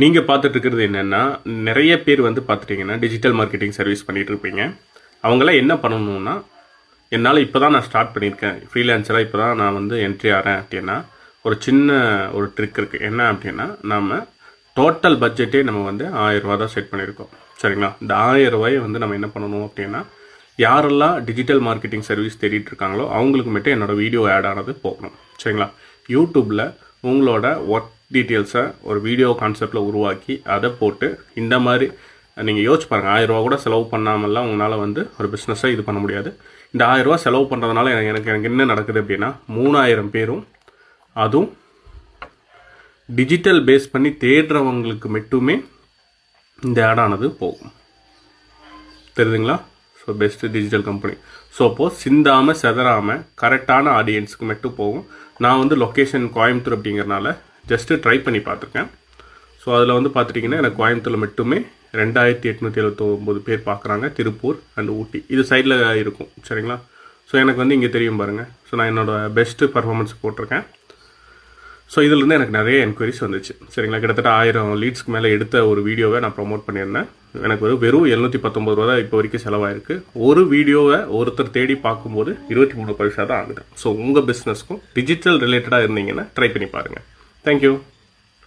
நீங்கள் பார்த்துட்டு இருக்கிறது என்னென்னா நிறைய பேர் வந்து பார்த்துட்டிங்கன்னா டிஜிட்டல் மார்க்கெட்டிங் சர்வீஸ் பண்ணிட்டு இருப்பீங்க. அவங்களாம் என்ன பண்ணணும்னா என்னால் இப்போ தான் நான் ஸ்டார்ட் பண்ணியிருக்கேன். ஃப்ரீலான்சராக இப்போ தான் நான் வந்து என்ட்ரி ஆகிறேன் அப்படின்னா ஒரு சின்ன ஒரு ட்ரிக் இருக்குது என்ன அப்படின்னா நம்ம டோட்டல் பட்ஜெட்டே நம்ம வந்து ஆயிரம் தான் செட் பண்ணியிருக்கோம். சரிங்களா? இந்த ஆயிரம் ரூபாயை வந்து நம்ம என்ன பண்ணணும் அப்படின்னா யாரெல்லாம் டிஜிட்டல் மார்க்கெட்டிங் சர்வீஸ் தேடிட்டு இருக்காங்களோ அவங்களுக்கு மட்டும் என்னோடய வீடியோ ஆட் ஆனது போகணும். சரிங்களா? யூடியூப்பில் உங்களோட ஒர்க் டீட்டெயில்ஸை ஒரு வீடியோ கான்செப்டில் உருவாக்கி அதை போட்டு இந்த மாதிரி நீங்கள் யோசிச்சு பாருங்கள் ஆயிரம் ரூபா கூட செலவு பண்ணாமல்லாம் உங்களால் வந்து ஒரு பிஸ்னஸை இது பண்ண முடியாது. இந்த ஆயிரம் ரூபா செலவு பண்ணுறதுனால எனக்கு எனக்கு எனக்கு என்ன நடக்குது அப்படின்னா மூணாயிரம் பேரும் அதுவும் டிஜிட்டல் பேஸ் பண்ணி தேடுறவங்களுக்கு மட்டுமே இந்த ஆடானது போகும். தெரியுதுங்களா? So best digital company so அப்போது சிந்தாமல் செதறாமல் கரெக்டான ஆடியன்ஸுக்கு மட்டும் போகும். நான் வந்து லொக்கேஷன் கோயம்புத்தூர் அப்படிங்கிறனால ஜஸ்ட்டு ட்ரை பண்ணி பார்த்துருக்கேன். ஸோ அதில் வந்து பார்த்துட்டிங்கன்னா எனக்கு கோயம்புத்தூரில் மட்டுமே ரெண்டாயிரத்தி எட்நூற்றி எழுபத்தொம்போது பேர் பார்க்குறாங்க திருப்பூர் அண்ட் ஊட்டி. இது சைடில் இருக்கும் சரிங்களா? ஸோ எனக்கு வந்து இங்கே தெரியும் பாருங்கள் ஸோ நான் என்னோடய பெஸ்ட்டு பர்ஃபார்மன்ஸ் போட்டிருக்கேன். ஸோ இதுலேருந்து எனக்கு நிறைய என்கொயரிஸ் வந்துச்சு சரிங்களா? கிட்டத்தட்ட ஆயிரம் லீட்ஸ்க்கு மேலே எடுத்த ஒரு வீடியோவை நான் ப்ரொமோட் பண்ணியிருந்தேன். எனக்கு ஒரு வெறும் எழுநூற்றி பத்தொம்பது ரூபா தான் இப்போ வரைக்கும் செலவாயிருக்கு. ஒரு வீடியோவை ஒருத்தர் தேடி பார்க்கும்போது இருபத்தி மூணு பைசா தான் ஆகுது. ஸோ உங்கள் பிஸ்னஸ்க்கும் டிஜிட்டல் ரிலேட்டடாக இருந்தீங்கன்னா ட்ரை பண்ணி பாருங்கள் Thank you.